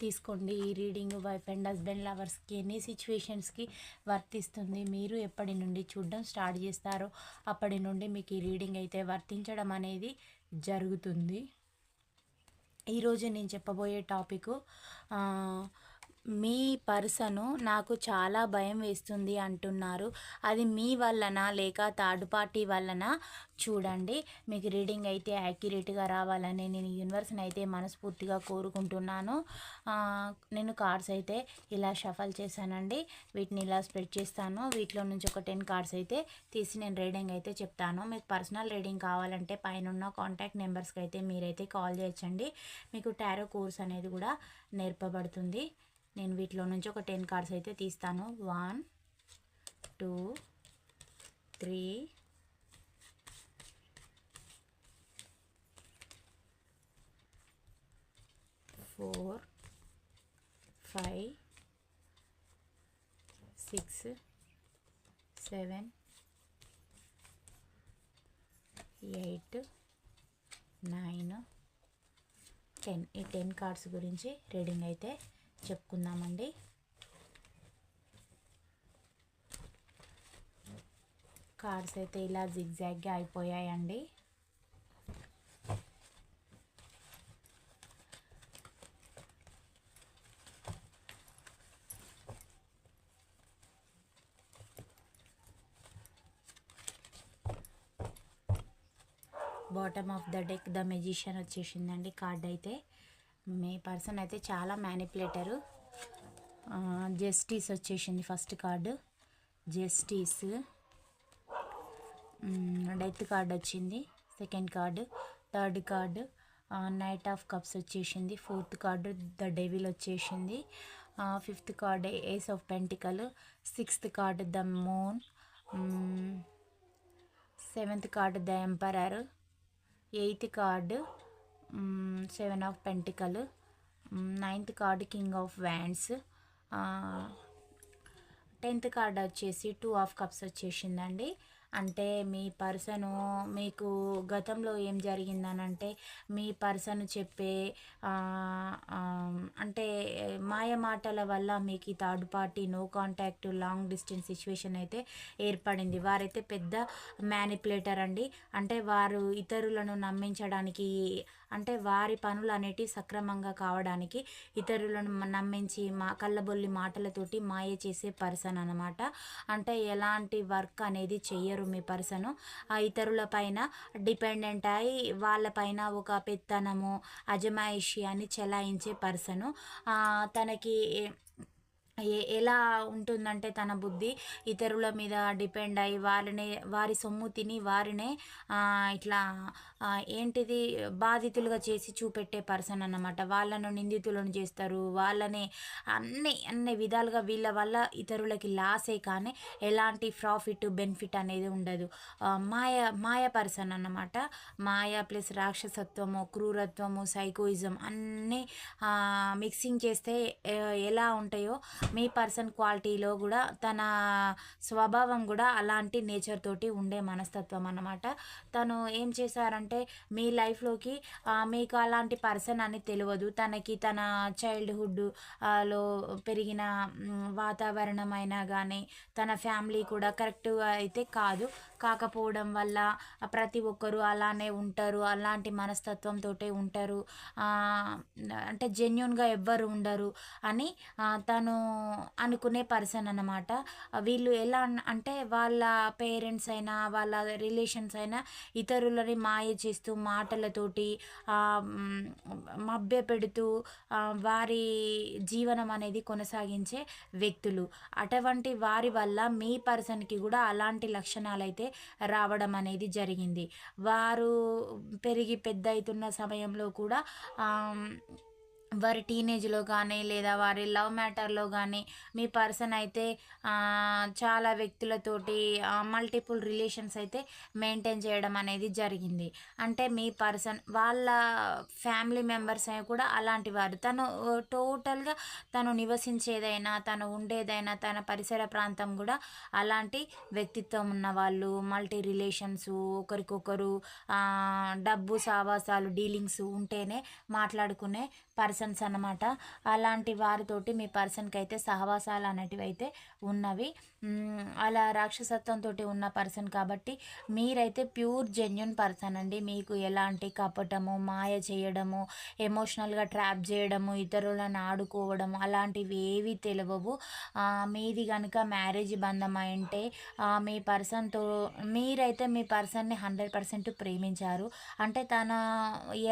తీసుకోండి ఈ reading wife and husband లవర్స్కి ఎన్ని సిచ్యువేషన్స్కి వర్తిస్తుంది మీరు ఎప్పటి నుండి చూడడం స్టార్ట్ చేస్తారో అప్పటి నుండి మీకు ఈ రీడింగ్ అయితే వర్తించడం అనేది జరుగుతుంది. ఈరోజు నేను చెప్పబోయే టాపిక్ మీ పర్సను నాకు చాలా భయం వేస్తుంది అంటున్నారు. అది మీ వలన లేక థర్డ్ పార్టీ వలన చూడండి. మీకు రీడింగ్ అయితే యాక్యురేట్గా రావాలని నేను యూనివర్స్ని అయితే మనస్ఫూర్తిగా కోరుకుంటున్నాను. నేను కార్డ్స్ అయితే ఇలా షఫల్ చేశానండి. వీటిని ఇలా స్ప్రెడ్ చేస్తాను. వీటిలో నుంచి ఒక టెన్ కార్డ్స్ అయితే తీసి నేను రీడింగ్ అయితే చెప్తాను. మీకు పర్సనల్ రీడింగ్ కావాలంటే పైన కాంటాక్ట్ నెంబర్స్కి అయితే మీరైతే కాల్ చేయొచ్చండి. మీకు టారో కోర్స్ అనేది కూడా నేర్పబడుతుంది. నేను వీటిలో నుంచి ఒక టెన్ కార్డ్స్ అయితే తీస్తాను. One two three four five six seven eight nine ten. ఈ టెన్ కార్డ్స్ గురించి రీడింగ్ అయితే చెప్పుకుందామండి. కార్డ్స్ అయితే ఇలా జిగ్జాగ్గా అయిపోయాయండి. Bottom of the deck the magician వచ్చేసిందండి కార్డ్ అయితే. మీ పర్సన్ అయితే చాలా మ్యానిపులేటరు జస్టిస్ వచ్చేసింది first card justice death card వచ్చింది. Second card third card knight of cups వచ్చేసింది. ఫోర్త్ కార్డు ద డెవిల్ వచ్చేసింది. Fifth card ace of pentacle sixth card the moon seventh card the emperor eighth card seven of pentacle ninth card king of wands tenth card వచ్చేసి two of cups వచ్చేసిందండి. అంటే మీ person మీకు గతంలో ఏం జరిగిందనంటే మీ person చెప్పే అంటే మాయ మాటల వల్ల మీకు ఈ third party no contact long distance situation అయితే ఏర్పడింది. వారైతే పెద్ద మ్యానిపులేటర్ అండి. అంటే వారు ఇతరులను నమ్మించడానికి అంటే వారి పనులు అనేటివి సక్రమంగా కావడానికి ఇతరులను నమ్మించి మా కళ్ళబొల్లి మాటలతోటి మాయ చేసే పర్సన్ అనమాట అంటే ఎలాంటి వర్క్ అనేది చెయ్యరు మీ పర్సన్. ఆ ఇతరుల పైన డిపెండెంట్ అయి వాళ్ళపైన ఒక పెత్తనము అజమాయిషి అని చెలాయించే పర్సను. తనకి ఎలా ఉంటుందంటే తన బుద్ధి ఇతరుల మీద డిపెండ్ అయ్యి వారిని వారి సొమ్ము తిని వారినే ఇట్లా ఏంటిది బాధితులుగా చేసి చూపెట్టే పర్సన్ అన్నమాట. వాళ్ళను నిందితులను చేస్తారు. వాళ్ళని అన్ని అన్ని విధాలుగా వీళ్ళ వల్ల ఇతరులకి లాసే కానీ ఎలాంటి ప్రాఫిట్ బెనిఫిట్ అనేది ఉండదు. మాయ మాయ పర్సన్ అన్నమాట. మాయ ప్లస్ రాక్షసత్వము క్రూరత్వము సైకోయిజం అన్నీ మిక్సింగ్ చేస్తే ఎలా ఉంటాయో మీ పర్సన్ క్వాలిటీలో కూడా తన స్వభావం కూడా అలాంటి నేచర్ తోటి ఉండే మనస్తత్వం అన్నమాట. తను ఏం చేశారంటే మీ లైఫ్లోకి మీకు అలాంటి పర్సన్ అని తెలియదు. తనకి తన చైల్డ్హుడ్లో పెరిగిన వాతావరణం అయినా కానీ తన ఫ్యామిలీ కూడా కరెక్ట్గా అయితే కాదు. కాకపోవడం వల్ల ప్రతి ఒక్కరు అలానే ఉంటారు. అలాంటి మనస్తత్వంతో ఉంటారు. అంటే జెన్యున్గా ఎవ్వరు ఉండరు అని తను అనుకునే పర్సన్ అనమాట వీళ్ళు ఎలా అంటే వాళ్ళ పేరెంట్స్ అయినా వాళ్ళ రిలేషన్స్ అయినా ఇతరులని మాయ చేస్తూ మాటలతోటి మభ్య పెడుతూ వారి జీవనం అనేది కొనసాగించే వ్యక్తులు. అటువంటి వారి వల్ల మీ పర్సన్కి కూడా అలాంటి లక్షణాలు అయితే రావడం అనేది జరిగింది. వారు పెరిగి పెద్ద అవుతున్న సమయంలో కూడా వారి టీనేజ్లో కానీ లేదా వారి లవ్ మ్యాటర్లో కానీ మీ పర్సన్ అయితే చాలా వ్యక్తులతోటి మల్టిపుల్ రిలేషన్స్ అయితే మెయింటైన్ చేయడం అనేది జరిగింది. అంటే మీ పర్సన్ వాళ్ళ ఫ్యామిలీ మెంబర్స్ కూడా అలాంటి వారు. తను టోటల్గా తను నివసించేదైనా తను ఉండేదైనా తన పరిసర ప్రాంతం కూడా అలాంటి వ్యక్తిత్వం ఉన్న వాళ్ళు మల్టీ రిలేషన్స్ ఒకరికొకరు డబ్బు సావాసాలు డీలింగ్స్ ఉంటేనే మాట్లాడుకునే పర్సన్స్ అన్నమాట. అలాంటి వారితోటి మీ పర్సన్కి అయితే సహవాసాలు అనేటివి అయితే ఉన్నవి. అలా రాక్షసత్వంతో ఉన్న పర్సన్ కాబట్టి మీరైతే ప్యూర్ జెన్యున్ పర్సన్ అండి. మీకు ఎలాంటి కపటము మాయ చేయడము ఎమోషనల్గా ట్రాప్ చేయడము ఇతరులను ఆడుకోవడము అలాంటివి ఏవి తెలియవు మీది కనుక మ్యారేజ్ బంధం అంటే మీ పర్సన్తో మీరైతే మీ పర్సన్ని హండ్రెడ్ పర్సెంట్ ప్రేమించారు. అంటే తన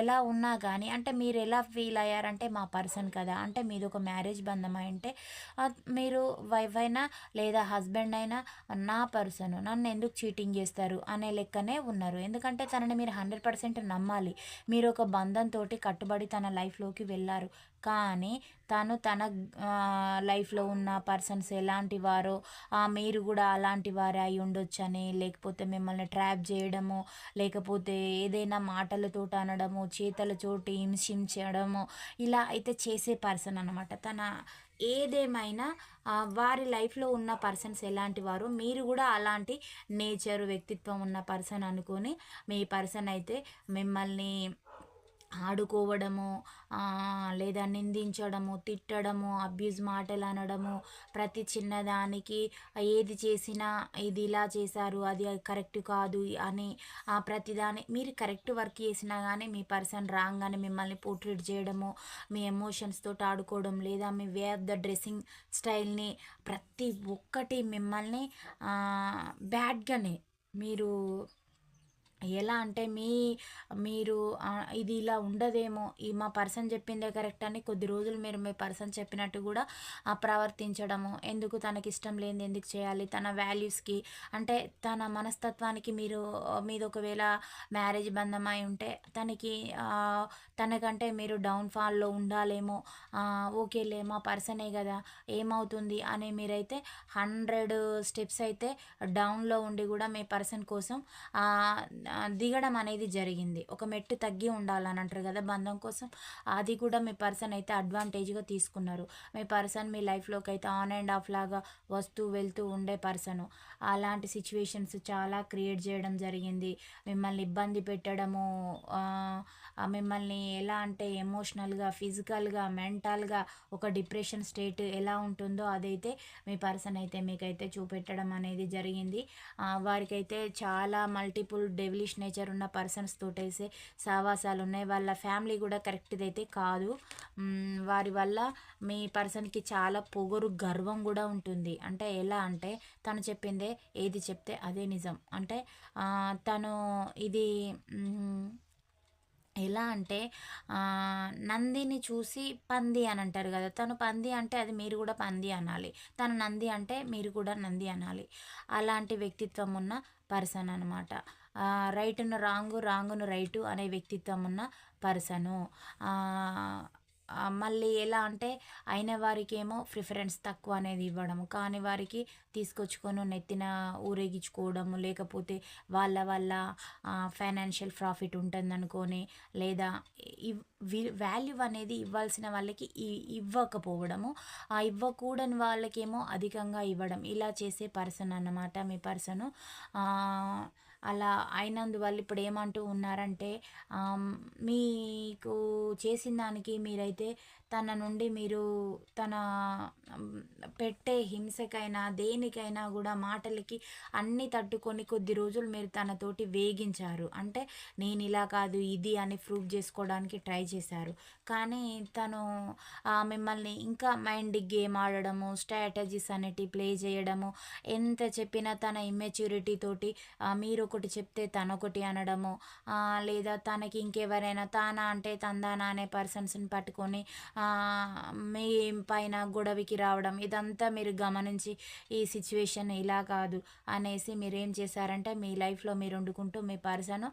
ఎలా ఉన్నా కానీ అంటే మీరు ఎలా ఫీల్ అయ్యారంటే మా పర్సన్ కదా అంటే మీది ఒక మ్యారేజ్ బంధం అంటే మీరు వైఫ్ అయినా లేదా హస్బెండ్ అయినా నా పర్సన్ నన్ను ఎందుకు చీటింగ్ చేస్తారు? అనే లెక్కనే ఉన్నారు. ఎందుకంటే తనని మీరు హండ్రెడ్ పర్సెంట్ నమ్మాలి. మీరు ఒక బంధంతో కట్టుబడి తన లైఫ్లోకి వెళ్ళారు. కానీ తను తన లైఫ్లో ఉన్న పర్సన్స్ ఎలాంటి వారో మీరు కూడా అలాంటి వారే అయి ఉండొచ్చని లేకపోతే మిమ్మల్ని ట్రాప్ చేయడము లేకపోతే ఏదైనా మాటలతో అనడము చేతలతోటి హింసించడము ఇలా అయితే చేసే పర్సన్ అనమాట తన ఏదేమైనా వారి లైఫ్లో ఉన్న పర్సన్స్ ఎలాంటి వారు మీరు కూడా అలాంటి నేచర్ వ్యక్తిత్వం ఉన్న పర్సన్ అనుకొని మీ పర్సన్ అయితే మిమ్మల్ని ఆడుకోవడము లేదా నిందించడము తిట్టడము అబ్యూజ్ మాటలు అనడము ప్రతి చిన్నదానికి ఏది చేసినా ఇది ఇలా చేశారు అది కరెక్ట్ కాదు అని ప్రతిదాని మీరు కరెక్ట్ వర్క్ చేసినా కానీ మీ పర్సన్ రాంగ్ అని మిమ్మల్ని పోర్ట్రేట్ చేయడము మీ ఎమోషన్స్ తోటి ఆడుకోవడం లేదా మీ వే ఆఫ్ ద డ్రెస్సింగ్ స్టైల్ని ప్రతి ఒక్కటి మిమ్మల్ని బ్యాడ్గానే మీరు ఎలా అంటే మీ మీరు ఇది ఇలా ఉండదేమో ఈ మా పర్సన్ చెప్పిందే కరెక్ట్ అని కొద్ది రోజులు మీరు మీ పర్సన్ చెప్పినట్టు కూడా ప్రవర్తించడము ఎందుకు తనకి ఇష్టం లేనిది ఎందుకు చేయాలి తన వాల్యూస్కి అంటే తన మనస్తత్వానికి మీరు మీద ఒకవేళ మ్యారేజ్ బంధమై ఉంటే తనకి తనకంటే మీరు డౌన్ఫాల్లో ఉండాలేమో ఓకేలే మా పర్సనే కదా ఏమవుతుంది అని మీరైతే హండ్రెడ్ స్టెప్స్ అయితే డౌన్లో ఉండి కూడా మీ పర్సన్ కోసం దిగడం అనేది జరిగింది. ఒక మెట్టు తగ్గి ఉండాలని అంటారు కదా బంధం కోసం. అది కూడా మీ పర్సన్ అయితే అడ్వాంటేజ్గా తీసుకున్నారు. మీ పర్సన్ మీ లైఫ్లోకి అయితే ఆన్ అండ్ ఆఫ్ లాగా వస్తూ వెళ్తూ ఉండే పర్సను. అలాంటి సిచ్యువేషన్స్ చాలా క్రియేట్ చేయడం జరిగింది. మిమ్మల్ని ఇబ్బంది పెట్టడము మిమ్మల్ని ఎలా అంటే ఎమోషనల్గా ఫిజికల్గా మెంటల్గా ఒక డిప్రెషన్ స్టేట్ ఎలా ఉంటుందో అదైతే మీ పర్సన్ అయితే మీకైతే చూపెట్టడం అనేది జరిగింది. వారికైతే చాలా మల్టిపుల్ ఇంగ్లీష్ నేచర్ ఉన్న పర్సన్స్ తోటైతే సావాసాలు ఉన్నాయి వాళ్ళ ఫ్యామిలీ కూడా కరెక్ట్ది అయితే కాదు వారి వల్ల మీ పర్సన్కి చాలా పొగరు గర్వం కూడా ఉంటుంది. అంటే ఎలా అంటే తను చెప్పిందే ఏది చెప్తే అదే నిజం. అంటే తను ఇది ఎలా అంటే నందిని చూసి పంది అని అంటారు కదా. తను పంది అంటే అది మీరు కూడా పంది అనాలి. తను నంది అంటే మీరు కూడా నంది అనాలి. అలాంటి వ్యక్తిత్వం ఉన్న పర్సన్ అనమాట రైట్ను రాంగు రాంగును రైటు అనే వ్యక్తిత్వం ఉన్న పర్సను మళ్ళీ ఎలా అంటే అయిన వారికేమో ప్రిఫరెన్స్ తక్కువ అనేది ఇవ్వడము కాని వారికి తీసుకొచ్చుకొని నెత్తిన ఊరేగించుకోవడము లేకపోతే వాళ్ళ వల్ల ఫైనాన్షియల్ ప్రాఫిట్ ఉంటుందనుకొని లేదా వాల్యూ అనేది ఇవ్వాల్సిన వాళ్ళకి ఇవ్వకపోవడము ఆ ఇవ్వకూడని వాళ్ళకేమో అధికంగా ఇవ్వడం ఇలా చేసే పర్సన్ అన్నమాట మీ పర్సను. అలా అయినందువల్ల ఇప్పుడు ఏమంటూ ఉన్నారంటే మీకు చేసిన దానికి మీరైతే తన నుండి మీరు తన పెట్టే హింసకైనా దేనికైనా కూడా మాటలకి అన్నీ తట్టుకొని కొద్ది రోజులు మీరు తనతోటి వేగించారు. అంటే నేను ఇలా కాదు ఇది అని ప్రూవ్ చేసుకోవడానికి ట్రై చేశారు. కానీ తను మిమ్మల్ని ఇంకా మైండ్ గేమ్ ఆడడము స్ట్రాటజీస్ అనేటివి ప్లే చేయడము ఎంత చెప్పినా తన ఇమ్మెచ్యూరిటీ తోటి మీరు ఒకటి చెప్తే తనొకటి అనడము లేదా తనకి ఇంకెవరైనా తానా అంటే తందానా అనే పర్సన్స్ని పట్టుకొని మీ పైన గొడవకి రావడం ఇదంతా మీరు గమనించి ఈ సిచ్యువేషన్ ఇలా కాదు అనేసి మీరు ఏం చేశారంటే మీ లైఫ్లో మీరు వండుకుంటూ మీ పర్సన్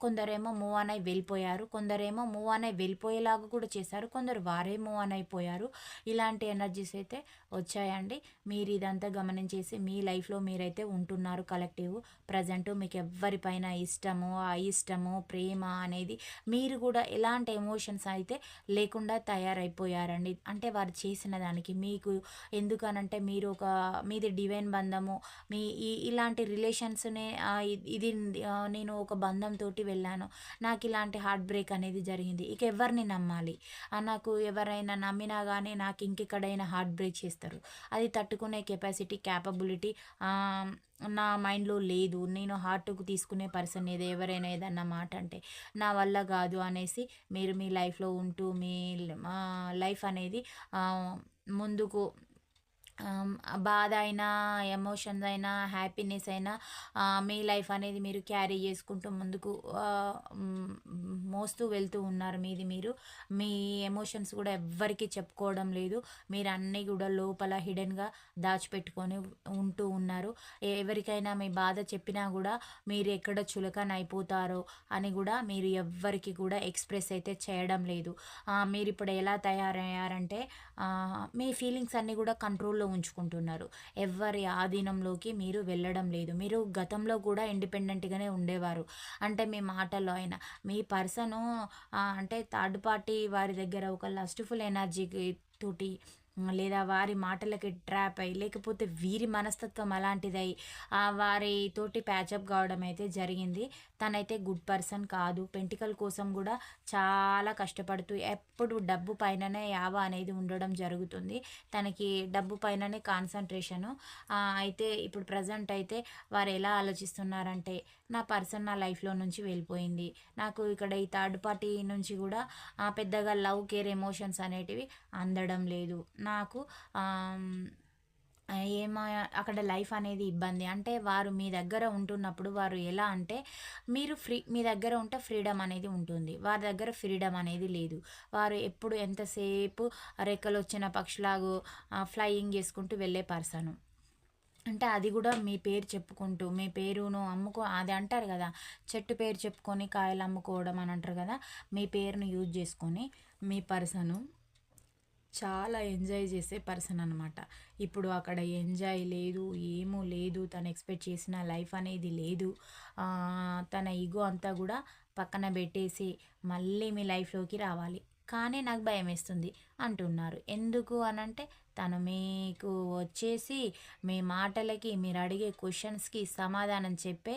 కొందరేమో మూవ్ ఆన్ వెళ్ళిపోయారు కొందరేమో మూవ్ అనే వెళ్ళిపోయేలాగా కూడా చేశారు. కొందరు వారేమో అని అయిపోయారు. ఇలాంటి ఎనర్జీస్ అయితే వచ్చాయండి. మీరు ఇదంతా గమనించేసి మీ లైఫ్లో మీరైతే ఉంటున్నారు కలెక్టివ్ ప్రజెంట్ మీకు ఎవరిపైన ఇష్టము అయిష్టము ప్రేమ అనేది మీరు కూడా ఎలాంటి ఎమోషన్స్ అయితే లేకుండా తయారైపోయారండి. అంటే వారు చేసిన దానికి మీకు ఎందుకనంటే మీరు ఒక మీది డివైన్ బంధము మీ ఈ ఇలాంటి రిలేషన్స్నే ఇది నేను ఒక బంధంతో వెళ్ళాను. నాకు ఇలాంటి హార్ట్ బ్రేక్ అనేది జరిగింది. ఇక ఎవరిని నమ్మాలి? నాకు ఎవరైనా నమ్మినా కానీ నాకు ఇంకెక్కడైనా హార్ట్ బ్రేక్ చేస్తారు. అది తట్టుకునే కెపాసిటీ క్యాపబిలిటీ నా మైండ్లో లేదు. నేను హార్ట్కు తీసుకునే పర్సన్ ఏదో ఎవరైనా ఏదన్నా మాట అంటే నా వల్ల కాదు అనేసి మీరు మీ లైఫ్లో ఉంటూ మీ లైఫ్ అనేది ముందుకు బాధ అయినా ఎమోషన్స్ అయినా హ్యాపీనెస్ అయినా మీ లైఫ్ అనేది మీరు క్యారీ చేసుకుంటూ ముందుకు మోస్తూ వెళ్తూ ఉన్నారు మీది మీరు. మీ ఎమోషన్స్ కూడా ఎవ్వరికీ చెప్పుకోవడం లేదు. మీరు అన్నీ కూడా లోపల హిడెన్గా దాచిపెట్టుకొని ఉంటూ ఉన్నారు. ఎవరికైనా మీ బాధ చెప్పినా కూడా మీరు ఎక్కడ చులకన అయిపోతారో అని కూడా మీరు ఎవ్వరికి కూడా ఎక్స్ప్రెస్ అయితే చేయడం లేదు. మీరు ఇప్పుడు ఎలా తయారయ్యారంటే మీ ఫీలింగ్స్ అన్నీ కూడా కంట్రోల్లో కంట్రోల్లో ఉంచుకుంటున్నారు. ఎవరి ఆధీనంలోకి మీరు వెళ్ళడం లేదు. మీరు గతంలో కూడా ఇండిపెండెంట్గానే ఉండేవారు. అంటే మీ మాటల్లో అయినా. మీ పర్సను అంటే థర్డ్ పార్టీ వారి దగ్గర ఒక లస్ట్ఫుల్ ఎనర్జీ తోటి లేదా వారి మాటలకి ట్రాప్ అయ్యి లేకపోతే వీరి మనస్తత్వం అలాంటిదై వారితోటి ప్యాచప్ కావడం అయితే జరిగింది. తనైతే గుడ్ పర్సన్ కాదు. పెంటికల్ కోసం కూడా చాలా కష్టపడుతూ ఎప్పుడు డబ్బు పైననే యావ అనేది ఉండడం జరుగుతుంది. తనకి డబ్బు పైననే కాన్సన్ట్రేషను అయితే ఇప్పుడు ప్రజెంట్ అయితే వారు ఎలా ఆలోచిస్తున్నారంటే నా పర్సన్ నా లైఫ్లో నుంచి వెళ్ళిపోయింది. నాకు ఇక్కడ ఈ థర్డ్ పార్టీ నుంచి కూడా పెద్దగా లవ్ కేర్ ఎమోషన్స్ అనేటివి అందడం లేదు. నాకు ఏమో అక్కడ లైఫ్ అనేది ఇబ్బంది. అంటే వారు మీ దగ్గర ఉంటున్నప్పుడు వారు ఎలా అంటే మీరు ఫ్రీ మీ దగ్గర ఉంటే ఫ్రీడమ్ అనేది ఉంటుంది. వారి దగ్గర ఫ్రీడమ్ అనేది లేదు. వారు ఎప్పుడు ఎంతసేపు రెక్కలు వచ్చిన పక్షులాగు ఫ్లయింగ్ చేసుకుంటూ వెళ్ళే పర్సను. అంటే అది కూడా మీ పేరు చెప్పుకుంటూ మీ పేరును అమ్ముకో అది అంటారు కదా చెట్టు పేరు చెప్పుకొని కాయలు అమ్ముకోవడం అని అంటారు కదా మీ పేరును యూజ్ చేసుకొని మీ పర్సను చాలా ఎంజాయ్ చేసే పర్సన్ అనమాట ఇప్పుడు అక్కడ ఎంజాయ్ లేదు ఏమూ లేదు తను ఎక్స్పెక్ట్ చేసిన లైఫ్ అనేది లేదు. తన ఈగో అంతా కూడా పక్కన పెట్టేసి మళ్ళీ మీ లైఫ్లోకి రావాలి. కానీ నాకు భయం వేస్తుంది అంటున్నారు. ఎందుకు అనంటే తను మీకు వచ్చేసి మీ మాటలకి మీరు అడిగే క్వశ్చన్స్కి సమాధానం చెప్పే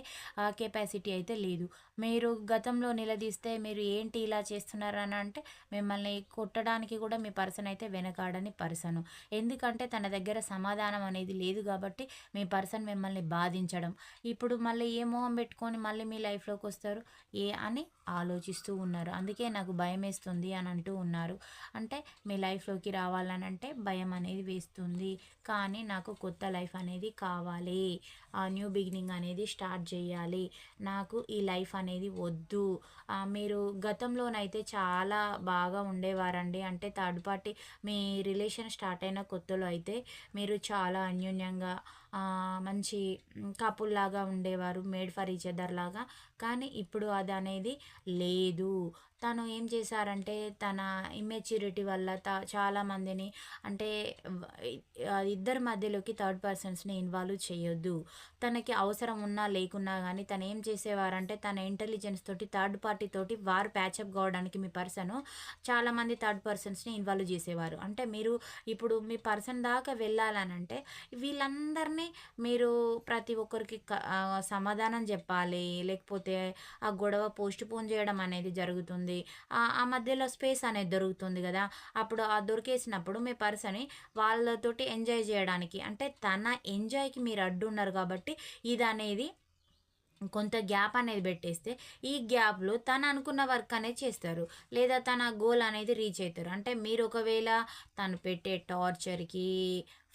కెపాసిటీ అయితే లేదు. మీరు గతంలో నిలదీస్తే మీరు ఏంటి ఇలా చేస్తున్నారు అని అంటే మిమ్మల్ని కొట్టడానికి కూడా మీ పర్సన్ అయితే వెనకాడని పర్సన్. ఎందుకంటే తన దగ్గర సమాధానం అనేది లేదు కాబట్టి మీ పర్సన్ మిమ్మల్ని బాధించడం. ఇప్పుడు మళ్ళీ ఏ మొహం పెట్టుకొని మళ్ళీ మీ లైఫ్లోకి వస్తారు? ఏ అని ఆలోచిస్తూ ఉన్నారు. అందుకే నాకు భయం వేస్తుంది అని అంటూ ఉన్నారు. అంటే మీ లైఫ్లోకి రావాలని అంటే భయం అనేది వేస్తుంది. కానీ నాకు కొత్త లైఫ్ అనేది కావాలి. ఆ న్యూ బిగినింగ్ అనేది స్టార్ట్ చేయాలి. నాకు ఈ లైఫ్ అనేది వద్దు. మీరు గతంలోనైతే చాలా బాగా ఉండేవారండి. అంటే థర్డ్ పార్టీ మీ రిలేషన్ స్టార్ట్ అయిన కొత్తలో అయితే మీరు చాలా అన్యోన్యంగా మంచి కపుల్ లాగా ఉండేవారు. మేడ్ ఫర్ ఈచ్ అదర్ లాగా. కానీ ఇప్పుడు అది అనేది లేదు. తను ఏం చేశారంటే తన ఇమ్మెచ్యూరిటీ వల్ల త చాలామందిని అంటే ఇద్దరి మధ్యలోకి థర్డ్ పర్సన్స్ని ఇన్వాల్వ్ చేయొద్దు. తనకి అవసరం ఉన్నా లేకున్నా కానీ తను ఏం చేసేవారంటే తన ఇంటెలిజెన్స్ తోటి థర్డ్ పార్టీ తోటి వారు ప్యాచప్ కావడానికి మీ పర్సన్ చాలామంది థర్డ్ పర్సన్స్ని ఇన్వాల్వ్ చేసేవారు. అంటే మీరు ఇప్పుడు మీ పర్సన్ దాకా వెళ్ళాలనంటే వీళ్ళందరినీ మీరు ప్రతి ఒక్కరికి సమాధానం చెప్పాలి. లేకపోతే ఆ గొడవ పోస్ట్ పోన్ చేయడం అనేది జరుగుతుంది. దొరుకుతుంది. ఆ మధ్యలో స్పేస్ అనేది దొరుకుతుంది కదా. అప్పుడు ఆ దొరికేసినప్పుడు మీ పర్సన్ని వాళ్ళతోటి ఎంజాయ్ చేయడానికి అంటే తన ఎంజాయ్కి మీరు అడ్డున్నారు కాబట్టి ఇది అనేది కొంత గ్యాప్ అనేది పెట్టేస్తే ఈ గ్యాప్లో తను అనుకున్న వర్క్ అనేది చేస్తారు. లేదా తన గోల్ అనేది రీచ్ అవుతారు అంటే మీరు ఒకవేళ తను పెట్టే టార్చర్కి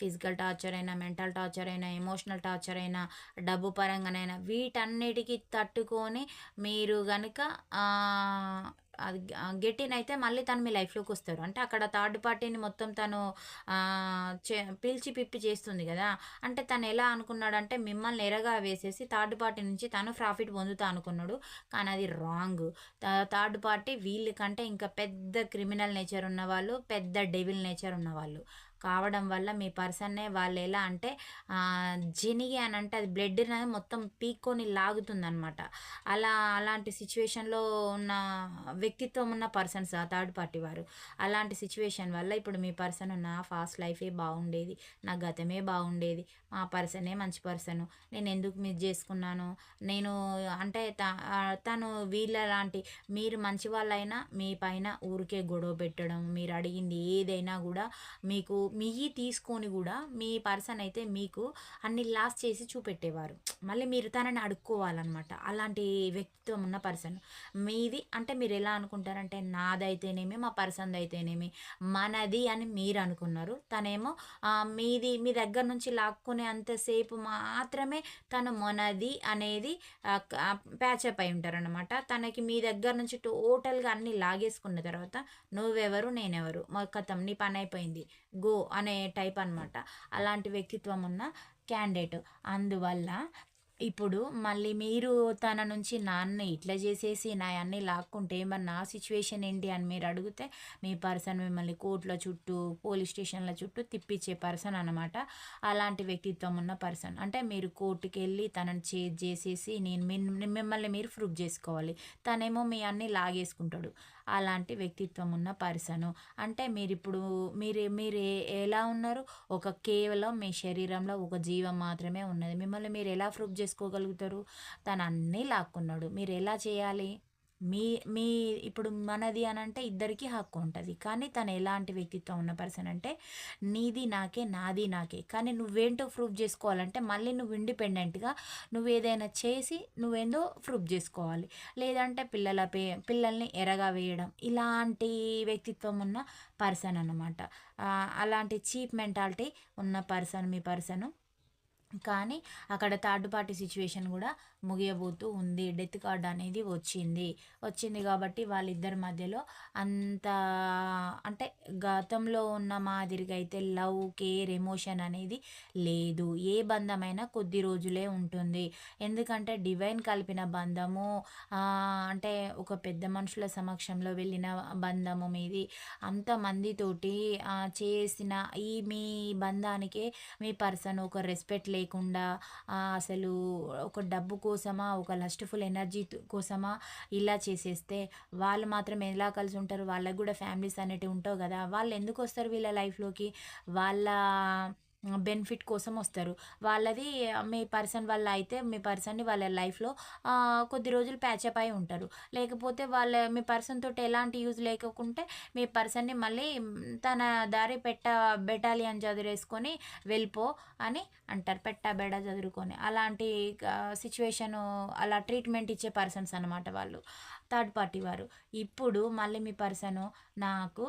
ఫిజికల్ టార్చర్ అయినా మెంటల్ టార్చర్ అయినా ఎమోషనల్ టార్చర్ అయినా డబ్బు పరంగానైనా వీటన్నిటికీ తట్టుకొని మీరు కనుక గెట్ ఇన్ అయితే మళ్ళీ తను మీ లైఫ్లోకి వస్తారు అంటే అక్కడ థర్డ్ పార్టీని మొత్తం తను చే- పిలిచి పిప్పి చేస్తుంది కదా. అంటే తను ఎలా అనుకున్నాడంటే మిమ్మల్ని ఎరగా వేసేసి థర్డ్ పార్టీ నుంచి తను ప్రాఫిట్ పొందుతా అనుకున్నాడు. కానీ అది రాంగ్. థర్డ్ పార్టీ వీళ్ళకంటే ఇంకా పెద్ద క్రిమినల్ నేచర్ ఉన్నవాళ్ళు పెద్ద డెవిల్ నేచర్ ఉన్నవాళ్ళు. కావడం వల్ల మీ పర్సన్నే వాళ్ళు ఎలా అంటే జినిగి అని అంటే అది బ్లడ్ అనేది మొత్తం పీక్కొని లాగుతుంది అనమాట అలా అలాంటి సిచ్యువేషన్లో ఉన్న వ్యక్తిత్వం ఉన్న పర్సన్స్ థర్డ్ పార్టీ వారు. అలాంటి సిచ్యువేషన్ వల్ల ఇప్పుడు మీ పర్సన్ నా ఫాస్ట్ లైఫే బాగుండేది నా గతమే బాగుండేది మా పర్సనే మంచి పర్సన్ నేను ఎందుకు మిస్ చేసుకున్నాను? నేను అంటే త- తను వీళ్ళ లాంటి మీరు మంచి వాళ్ళైనా మీ పైన ఊరికే గొడవ పెట్టడం మీరు అడిగింది ఏదైనా కూడా మీకు మిగి తీసుకొని కూడా మీ పర్సన్ అయితే మీకు అన్ని లాస్ చేసి చూపెట్టేవారు. మళ్ళీ మీరు తనని అడుక్కోవాలన్నమాట. అలాంటి వ్యక్తిత్వం ఉన్న పర్సన్. మీది అంటే మీరు ఎలా అనుకుంటారంటే నాదైతేనేమి మా పర్సన్ది అయితేనేమి మనది అని మీరు అనుకున్నారు. తనేమో మీది మీ దగ్గర నుంచి లాక్కునే అంతసేపు మాత్రమే తను మనది అనేది ప్యాచప్ అయి ఉంటారనమాట తనకి మీ దగ్గర నుంచి టోటల్గా అన్ని లాగేసుకున్న తర్వాత నువ్వెవరు నేనెవరు? మా కథం నీ పని అయిపోయింది గో అనే టైప్ అనమాట అలాంటి వ్యక్తిత్వం ఉన్న క్యాండిడేట్. అందువల్ల ఇప్పుడు మళ్ళీ మీరు తన నుంచి నాన్న ఇట్లా చేసేసి నా అన్ని లాక్కుంటే మరి నా సిచ్యువేషన్ ఏంటి అని మీరు అడిగితే మీ పర్సన్ మిమ్మల్ని కోర్టుల చుట్టూ పోలీస్ స్టేషన్ల చుట్టూ తిప్పించే పర్సన్ అనమాట అలాంటి వ్యక్తిత్వం ఉన్న పర్సన్. అంటే మీరు కోర్టుకి వెళ్ళి తనని చేజ్ చేసేసి నేను మిన్- మిమ్మల్ని మీరు ప్రూవ్ చేసుకోవాలి. తనేమో మీ అన్ని లాగేసుకుంటాడు. అలాంటి వ్యక్తిత్వం ఉన్న పర్సను. అంటే మీరు ఇప్పుడు మీరు మీరు ఎలా ఉన్నారు? ఒక కేవలం మీ శరీరంలో ఒక జీవం మాత్రమే ఉన్నది. మిమ్మల్ని మీరు ఎలా ప్రూఫ్ చేసుకోగలుగుతారు? తను అన్నీ లాక్కున్నాడు. మీరు ఎలా చేయాలి? మీ మీ ఇప్పుడు మనది అని అంటే ఇద్దరికీ హక్కు ఉంటుంది. కానీ తను ఎలాంటి వ్యక్తిత్వం ఉన్న పర్సన్ అంటే నీది నాకే నాది నాకే. కానీ నువ్వేంటో ప్రూవ్ చేసుకోవాలంటే మళ్ళీ నువ్వు ఇండిపెండెంట్గా నువ్వు ఏదైనా చేసి నువ్వేందో ప్రూవ్ చేసుకోవాలి. లేదంటే పిల్లల పే పిల్లల్ని ఎరగా వేయడం ఇలాంటి వ్యక్తిత్వం ఉన్న పర్సన్ అన్నమాట. అలాంటి చీప్ మెంటాలిటీ ఉన్న పర్సన్ మీ పర్సన్ కానీ అక్కడ థర్డ్ పార్టీ సిచ్యువేషన్ కూడా ముగియబోతూ ఉంది. డెత్ కార్డ్ అనేది వచ్చింది. వచ్చింది కాబట్టి వాళ్ళిద్దరి మధ్యలో అంత అంటే గతంలో ఉన్న మాదిరిగా అయితే లవ్ కేర్ ఎమోషన్ అనేది లేదు. ఏ బంధమైనా కొద్ది రోజులే ఉంటుంది. ఎందుకంటే డివైన్ కలిపిన బంధము అంటే ఒక పెద్ద మనుషుల సమక్షంలో వెళ్ళిన బంధము మీది అంతమందితోటి చేసిన ఈ మీ బంధానికే మీ పర్సన్ ఒక రెస్పెక్ట్ లేకుండా అసలు ఒక డబ్బు కోసమా ఒక లస్ట్ఫుల్ ఎనర్జీ కోసమా ఇలా చేసేస్తే వాళ్ళు మాత్రం ఎలా కలిసి ఉంటారు? వాళ్ళకు కూడా ఫ్యామిలీస్ అనేటివి ఉంటావు కదా? వాళ్ళు ఎందుకు వస్తారు వీళ్ళ లైఫ్లోకి? వాళ్ళ బెనిఫిట్ కోసం వస్తారు. వాళ్ళది మీ పర్సన్ వల్ల అయితే మీ పర్సన్ని వాళ్ళ లైఫ్లో కొద్ది రోజులు ప్యాచప్ అయి ఉంటారు. లేకపోతే వాళ్ళ మీ పర్సన్ తోటి ఎలాంటి యూజ్ లేకుంటే మీ పర్సన్ని మళ్ళీ తన దారి పెట్ట బెటాలియన్ చదివేసుకొని వెళ్ళిపో అని అంటారు. పెట్ట బెడ చదువుకొని. అలాంటి సిచ్యువేషను అలా ట్రీట్మెంట్ ఇచ్చే పర్సన్స్ అనమాట వాళ్ళు. థర్డ్ పార్టీ వారు ఇప్పుడు మళ్ళీ మీ పర్సన్ నాకు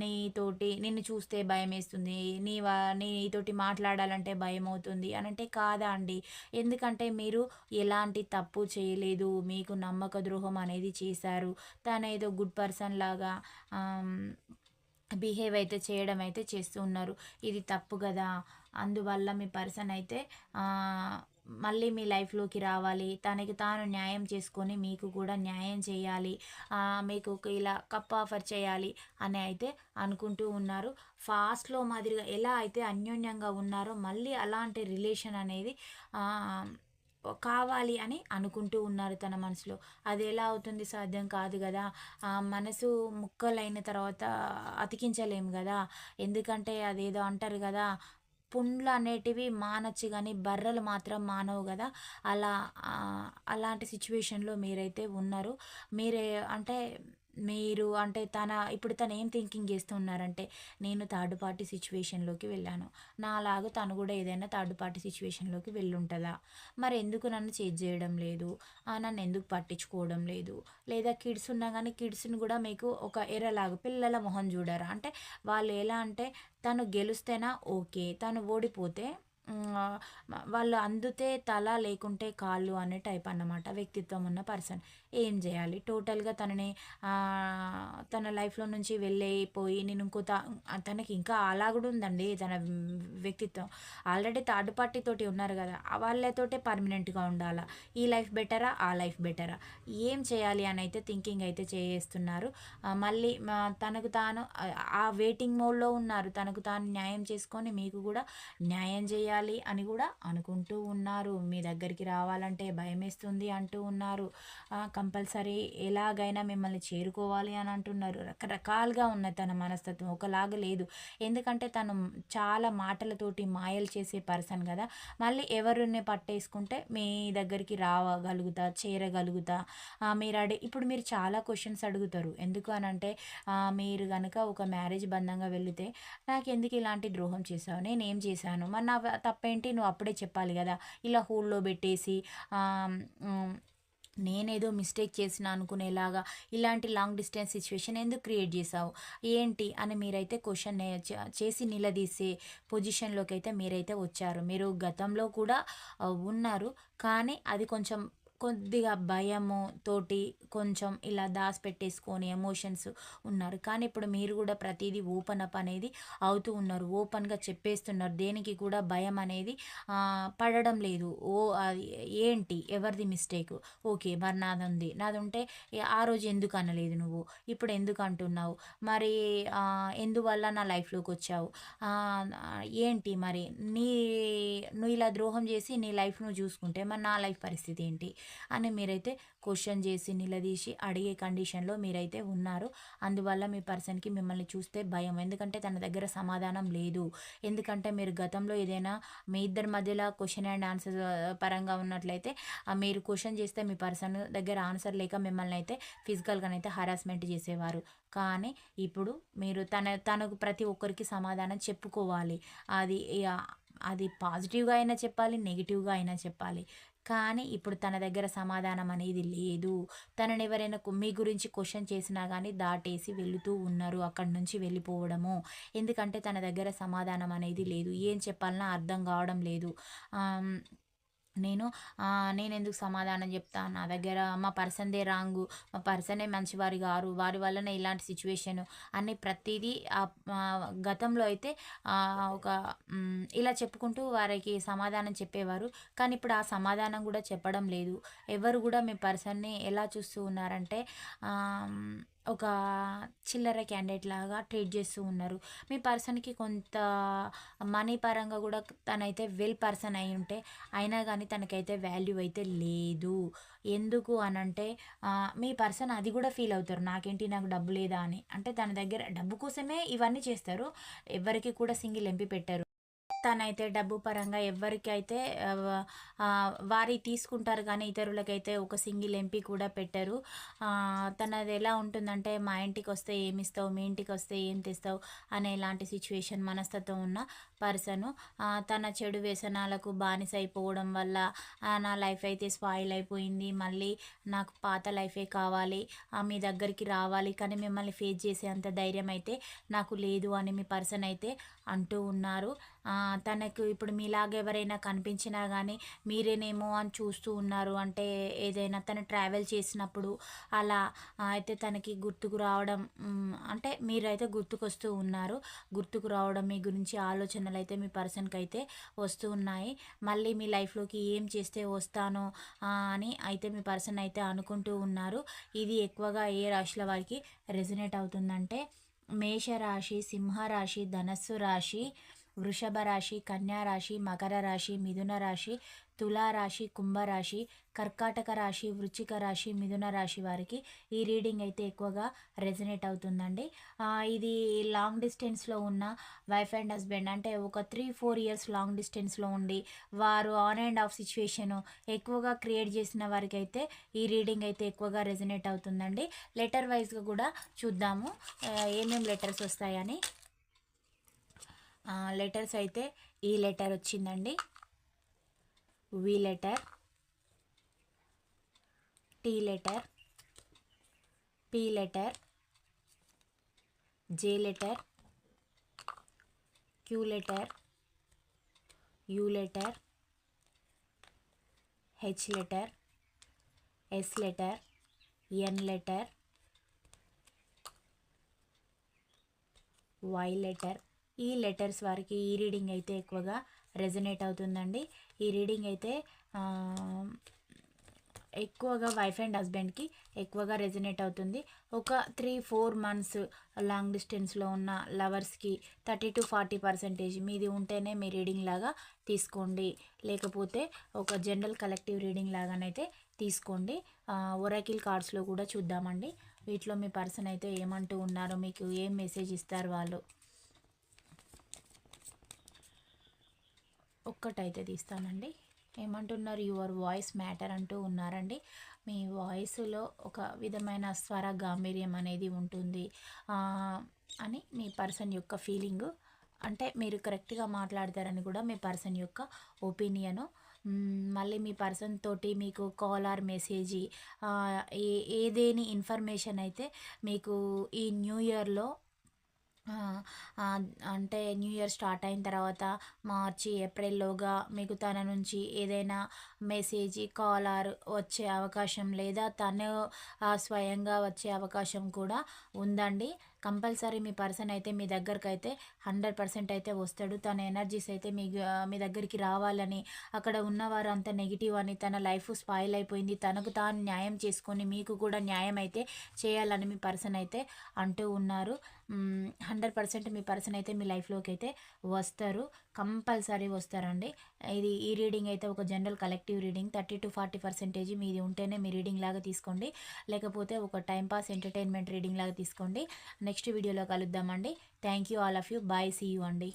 నీతోటి నిన్ను చూస్తే భయం వేస్తుంది నీ వా నీతోటి మాట్లాడాలంటే భయం అవుతుంది అని అంటే కాదా అండి? ఎందుకంటే మీరు ఎలాంటి తప్పు చేయలేదు మీకు నమ్మక ద్రోహం అనేది చేశారు. తను ఏదో గుడ్ పర్సన్ లాగా బిహేవ్ అయితే చేయడం అయితే చేస్తూ ఉన్నారు. ఇది తప్పు కదా? అందువల్ల మీ పర్సన్ అయితే మళ్ళీ మీ లైఫ్లోకి రావాలి. తనకి తాను న్యాయం చేసుకొని మీకు కూడా న్యాయం చేయాలి. మీకు ఒక ఇలా కప్ ఆఫర్ చేయాలి అని అయితే అనుకుంటూ ఉన్నారు. ఫాస్ట్లో మాదిరిగా ఎలా అయితే అన్యోన్యంగా ఉన్నారో మళ్ళీ అలాంటి రిలేషన్ అనేది కావాలి అని అనుకుంటూ ఉన్నారు తన మనసులో. అది ఎలా అవుతుంది సాధ్యం కాదు కదా. ఆ మనసు ముక్కలైన తర్వాత అతికించలేము కదా. ఎందుకంటే అదేదో అంటారు కదా పుండ్లు అనేటివి మానచ్చు కానీ బర్రెలు మాత్రం మానవు కదా అలా అలాంటి సిచ్యువేషన్లో మీరైతే ఉన్నారు. మీరే అంటే మీరు అంటే తన ఇప్పుడు తను ఏం థింకింగ్ చేస్తున్నారంటే నేను థర్డ్ పార్టీ సిచ్యువేషన్లోకి వెళ్ళాను. నాలాగా తను కూడా ఏదైనా థర్డ్ పార్టీ సిచ్యువేషన్లోకి వెళ్ళుంటుందా? మరి ఎందుకు నన్ను చేజ్ చేయడం లేదు? నన్ను ఎందుకు పట్టించుకోవడం లేదు? లేదా కిడ్స్ ఉన్నా కానీ కిడ్స్ని కూడా మీకు ఒక ఎర్రలాగా పిల్లల మొహం చూడరా అంటే వాళ్ళు ఎలా అంటే తను గెలుస్తేనా? ఓకే. తను ఓడిపోతే వాళ్ళు అందుతే తల లేకుంటే కాళ్ళు అనే టైప్ అన్నమాట వ్యక్తిత్వం ఉన్న పర్సన్. ఏం చేయాలి? టోటల్గా తనని తన లైఫ్లో నుంచి వెళ్ళైపోయి నేను ఇంకో తనకి ఇంకా అలా కూడా ఉందండి తన వ్యక్తిత్వం. ఆల్రెడీ థర్డ్ పార్టీ తోటి ఉన్నారు కదా వాళ్ళతోటే పర్మనెంట్గా ఉండాలా? ఈ లైఫ్ బెటరా? ఆ లైఫ్ బెటరా? ఏం చేయాలి అని అయితే థింకింగ్ అయితే చేస్తున్నారు. మళ్ళీ తనకు తాను ఆ- ఆ వెయిటింగ్ మోడ్లో ఉన్నారు. తనకు తాను న్యాయం చేసుకొని మీకు కూడా న్యాయం చేయాలి అని కూడా అనుకుంటూ ఉన్నారు. మీ దగ్గరికి రావాలంటే భయం వేస్తుంది అంటూ ఉన్నారు. కంపల్సరీ ఎలాగైనా మిమ్మల్ని చేరుకోవాలి అని అంటున్నారు. రకరకాలుగా ఉన్న తన మనస్తత్వం. ఒకలాగా లేదు. ఎందుకంటే తను చాలా మాటలతోటి మాయలు చేసే పర్సన్ కదా. మళ్ళీ ఎవరిని పట్టేసుకుంటే మీ దగ్గరికి రావగలుగుతా చేరగలుగుతా? మీరు అడి ఇప్పుడు మీరు చాలా క్వశ్చన్స్ అడుగుతారు. ఎందుకు అని అంటే మీరు కనుక ఒక మ్యారేజ్ బంధంగా వెళితే నాకు ఎందుకు ఇలాంటి ద్రోహం చేసావు నేనేం చేశాను? మరి నా తప్పేంటి? నువ్వు అప్పుడే చెప్పాలి కదా. ఇలా హోల్లో పెట్టేసి నేనేదో మిస్టేక్ చేసిన అనుకునేలాగా ఇలాంటి లాంగ్ డిస్టెన్స్ సిచ్యువేషన్ ఎందుకు క్రియేట్ చేసావు ఏంటి? అని మీరైతే క్వశ్చన్ చేసి నిలదీసే పొజిషన్లోకి అయితే మీరైతే వచ్చారు. మీరు గతంలో కూడా ఉన్నారు. కానీ అది కొంచెం కొద్దిగా భయము తోటి కొంచెం ఇలా దాచిపెట్టేసుకొని ఎమోషన్స్ ఉన్నారు. కానీ ఇప్పుడు మీరు కూడా ప్రతిదీ ఓపెన్ అప్ అనేది అవుతూ ఉన్నారు. ఓపెన్గా చెప్పేస్తున్నారు. దేనికి కూడా భయం అనేది పడడం లేదు. ఓ అది ఏంటి? ఎవరిది మిస్టేక్ ఓకే మరి నాది ఉంది నాది ఉంటే ఆ రోజు ఎందుకు అనలేదు నువ్వు? ఇప్పుడు ఎందుకు అంటున్నావు? మరి ఎందువల్ల నా లైఫ్లోకి వచ్చావు? ఏంటి మరి? నీ నువ్వు ఇలా ద్రోహం చేసి నీ లైఫ్ నువ్వు చూసుకుంటే మరి నా లైఫ్ పరిస్థితి ఏంటి? అని మీరైతే క్వశ్చన్ చేసి నిలదీసి అడిగే కండిషన్లో మీరైతే ఉన్నారు. అందువల్ల మీ పర్సన్కి మిమ్మల్ని చూస్తే భయం. ఎందుకంటే తన దగ్గర సమాధానం లేదు. ఎందుకంటే మీరు గతంలో ఏదైనా మీ ఇద్దరి మధ్యలో క్వశ్చన్ అండ్ ఆన్సర్ పరంగా ఉన్నట్లయితే మీరు క్వశ్చన్ చేస్తే మీ పర్సన్ దగ్గర ఆన్సర్ లేక మిమ్మల్ని అయితే ఫిజికల్గానైతే హరాస్మెంట్ చేసేవారు. కానీ ఇప్పుడు మీరు తన తనకు ప్రతి ఒక్కరికి సమాధానం చెప్పుకోవాలి. అది అది పాజిటివ్గా అయినా చెప్పాలి నెగిటివ్గా అయినా చెప్పాలి. కానీ ఇప్పుడు తన దగ్గర సమాధానం అనేది లేదు. తనని ఎవరైనా మీ గురించి క్వశ్చన్ చేసినా కానీ దాటేసి వెళుతూ ఉన్నారు అక్కడి నుంచి వెళ్ళిపోవడము. ఎందుకంటే తన దగ్గర సమాధానం అనేది లేదు. ఏం చెప్పాలన్నా అర్థం కావడం లేదు. నేను నేను ఎందుకు సమాధానం చెప్తాను నా దగ్గర మా పర్సన్దే రాంగు. మా పర్సనే మంచివారి గారు. వారి వల్లనే ఇలాంటి సిచ్యువేషన్ అని ప్రతిదీ ఆ గతంలో అయితే ఒక ఇలా చెప్పుకుంటూ వారికి సమాధానం చెప్పేవారు. కానీ ఇప్పుడు ఆ సమాధానం కూడా చెప్పడం లేదు. ఎవరు కూడా మీ పర్సన్ని ఎలా చూస్తూ ఉన్నారంటే ఒక చిల్లర క్యాండిడేట్ లాగా ట్రీట్ చేస్తూ ఉన్నారు. మీ పర్సన్కి కొంత మనీ పరంగా కూడా తనైతే వెల్ పర్సన్ అయి ఉంటే అయినా కానీ తనకైతే వాల్యూ అయితే లేదు. ఎందుకు అని అంటే మీ పర్సన్ అది కూడా ఫీల్ అవుతారు. నాకేంటి నాకు డబ్బు లేదా అని. అంటే తన దగ్గర డబ్బు కోసమే ఇవన్నీ చేస్తారు. ఎవరికి కూడా సింగిల్ ఎంపి పెట్టారు. తనైతే డబ్బు పరంగా ఎవరికైతే వారి తీసుకుంటారు కానీ ఇతరులకైతే ఒక సింగిల్ ఎంపీ కూడా పెట్టరు. తనది ఎలా ఉంటుందంటే మా ఇంటికి వస్తే ఏమి ఇస్తావు మీ ఇంటికి వస్తే ఏం తెస్తావు అనే ఇలాంటి సిచ్యువేషన్ మనస్తత్వం ఉన్న పర్సను. తన చెడు వ్యసనాలకు బానిస అయిపోవడం వల్ల నా లైఫ్ అయితే స్పాయిల్ అయిపోయింది. మళ్ళీ నాకు పాత లైఫే కావాలి మీ దగ్గరికి రావాలి. కానీ మిమ్మల్ని ఫేస్ చేసే అంత ధైర్యం అయితే నాకు లేదు అని మీ పర్సన్ అయితే అంటూ ఉన్నారు. తనకు ఇప్పుడు మీలాగా ఎవరైనా కనిపించినా కానీ మీరేనేమో అని చూస్తూ ఉన్నారు. అంటే ఏదైనా తను ట్రావెల్ చేసినప్పుడు అలా అయితే తనకి గుర్తుకు రావడం అంటే మీరైతే గుర్తుకొస్తూ ఉన్నారు. గుర్తుకు రావడం మీ గురించి ఆలోచనలు అయితే మీ పర్సన్కి అయితే వస్తూ ఉన్నాయి. మళ్ళీ మీ లైఫ్లోకి ఏం చేస్తే వస్తానో అని అయితే మీ పర్సన్ అయితే అనుకుంటూ ఉన్నారు. ఇది ఎక్కువగా ఏ రాశుల వారికి రెజినేట్ అవుతుందంటే మేషరాశి సింహరాశి ధనస్సు రాశి వృషభ రాశి కన్యా రాశి మకర రాశి మిథున రాశి తులారాశి కుంభరాశి కర్కాటక రాశి వృచ్చిక రాశి మిథున రాశి వారికి ఈ రీడింగ్ అయితే ఎక్కువగా రెజనేట్ అవుతుందండి. ఇది లాంగ్ డిస్టెన్స్లో ఉన్న వైఫ్ అండ్ హస్బెండ్ అంటే ఒక త్రీ ఫోర్ ఇయర్స్ లాంగ్ డిస్టెన్స్లో ఉండి వారు ఆన్ అండ్ ఆఫ్ సిచ్యువేషన్ ఎక్కువగా క్రియేట్ చేసిన వారికి అయితే ఈ రీడింగ్ అయితే ఎక్కువగా రెజనేట్ అవుతుందండి. లెటర్ వైజ్గా కూడా చూద్దాము. ఏమేమి ఏమేం లెటర్స్ వస్తాయని లెటర్స్ అయితే ఈ లెటర్ వచ్చిందండి. V letter T letter P letter J letter Q letter U letter H letter S letter N letter Y letter E letters వారికి ఈ రీడింగ్ అయితే ఎక్కువగా రెజనేట్ అవుతుందండి. ఈ రీడింగ్ అయితే ఎక్కువగా వైఫ్ అండ్ హస్బెండ్కి ఎక్కువగా రెజనేట్ అవుతుంది. ఒక త్రీ ఫోర్ మంత్స్ లాంగ్ డిస్టెన్స్లో ఉన్న లవర్స్కి థర్టీ టు ఫార్టీ పర్సెంటేజ్ మీది ఉంటేనే మీ రీడింగ్ లాగా తీసుకోండి. లేకపోతే ఒక జనరల్ కలెక్టివ్ రీడింగ్ లాగానైతే తీసుకోండి. ఒరాకిల్ కార్డ్స్లో కూడా చూద్దామండి. వీటిలో మీ పర్సన్ అయితే ఏమంటూ ఉన్నారో మీకు ఏం మెసేజ్ ఇస్తారు వాళ్ళు? ఒక్కటైతే తీస్తానండి. ఏమంటున్నారు యువర్ వాయిస్ మ్యాటర్ అంటూ ఉన్నారండి. మీ వాయిస్లో ఒక విధమైన స్వర గాంభీర్యం అనేది ఉంటుంది. అని మీ పర్సన్ యొక్క ఫీలింగు. అంటే మీరు కరెక్ట్గా మాట్లాడతారని కూడా మీ పర్సన్ యొక్క ఒపీనియను. మళ్ళీ మీ పర్సన్ తోటి మీకు కాల్ ఆర్ మెసేజ్ ఏ ఏదేని ఇన్ఫర్మేషన్ అయితే మీకు ఈ న్యూ ఇయర్లో అంటే న్యూ ఇయర్ స్టార్ట్ అయిన తర్వాత మార్చి ఏప్రిల్లోగా మీకు తన నుంచి ఏదైనా మెసేజ్ కాల్ ఆర్ వచ్చే అవకాశం లేదా తను స్వయంగా వచ్చే అవకాశం కూడా ఉందండి. కంపల్సరీ మీ పర్సన్ అయితే మీ దగ్గరకు అయితే హండ్రెడ్ పర్సెంట్ అయితే వస్తాడు. తన ఎనర్జీస్ అయితే మీ మీ దగ్గరికి రావాలని అక్కడ ఉన్నవారు అంత నెగిటివ్ అని తన లైఫ్ స్పాయిల్ అయిపోయింది తనకు తాను న్యాయం చేసుకొని మీకు కూడా న్యాయం అయితే చేయాలని మీ పర్సన్ అయితే అంటూ ఉన్నారు. హండ్రెడ్ పర్సెంట్ మీ పర్సన్ అయితే మీ లైఫ్లోకి అయితే వస్తారు. కంపల్సరీ వస్తారండి. ఇది ఈ రీడింగ్ అయితే ఒక general collective reading. Thirty to forty percentage మీది ఉంటేనే మీ రీడింగ్ లాగా తీసుకోండి. లేకపోతే ఒక టైంపాస్ ఎంటర్టైన్మెంట్ రీడింగ్ లాగా తీసుకోండి. నెక్స్ట్ వీడియోలో కలుద్దామండి. Thank you all of you. Bye see you అండి.